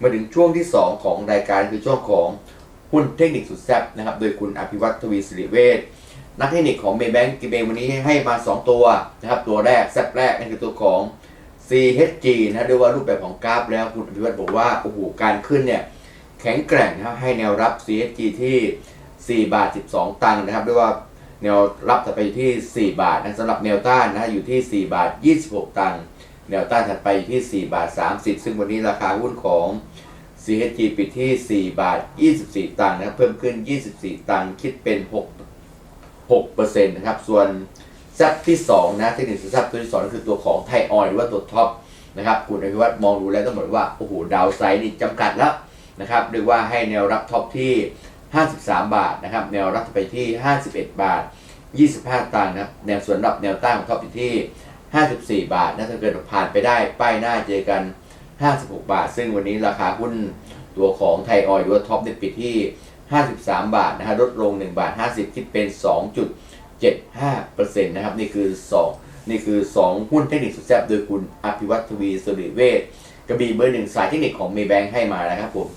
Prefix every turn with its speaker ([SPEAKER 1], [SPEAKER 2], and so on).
[SPEAKER 1] มาถึงช่วงที่ 2 ของรายการคือช่วงของหุ้นเทคนิคสุดแซ่บนะครับ โดยคุณอภิวัตทวีสิริเวชนักเทคนิคของเมย์แบงก์กิเบวันนี้ให้มา 2 ตัวนะครับ ตัวแรกแซ่บแรกนั่นคือตัวของ CHG นะด้วยว่ารูปแบบของกราฟแล้วคุณอภิวัตบอกว่าโอ้โหการขึ้นเนี่ยแข็งแกร่งนะครับให้แนวรับ CHG ที่ 4 บาท 12 ตังค์นะครับด้วยว่าแนวรับถัดไปที่ 4 บาทนะสำหรับแนวต้านนะฮะอยู่ที่ 4 บาท 26 ตังค์ แนวต้านถัดไปอยู่ที่ 4 บาท 30 ซึ่งวันนี้ราคาหุ้นของ CHG ปิดที่ 4 บาท 24 ตังค์นะครับ เพิ่มขึ้น 24 ตังค์ คิดเป็น 6 6%นะครับ ส่วนแซปที่ 2 นะเทคนิคแซปตัวที่2ก็คือตัวของไทยออยหรือว่าตัวท็อปนะครับ คุณอภิวัตมองดูแล้วต้องบอกว่า โอ้โห ดาวไซด์นี่จำกัดแล้วนะครับเรียกว่าให้แนวรับท็อปที่ 53 บาทนะครับ แนวรับไปที่ 51 บาท 25 ตังค์นะครับ แนวส่วนรับแนวต้านของท็อปอยู่ที่ 54 บาทนะถ้าเกิดผ่านไปได้ป้ายหน้าเจอกัน 56 บาท ซึ่งวันนี้ราคาหุ้นตัวของไทยออยหรือว่าท็อปเนี่ยปิดที่ 53 บาทนะฮะลดลง 1 บาท 50 คิดเป็น 2.75%นะครับนี่คือ 2 นี่คือ 2 หุ้นเทคนิคสุดแซ่บโดยคุณอภิวัตทวีสุริเวชกระบี่เบอร์หนึ่งสายเทคนิคของเมย์แบงค์ให้มานะครับผม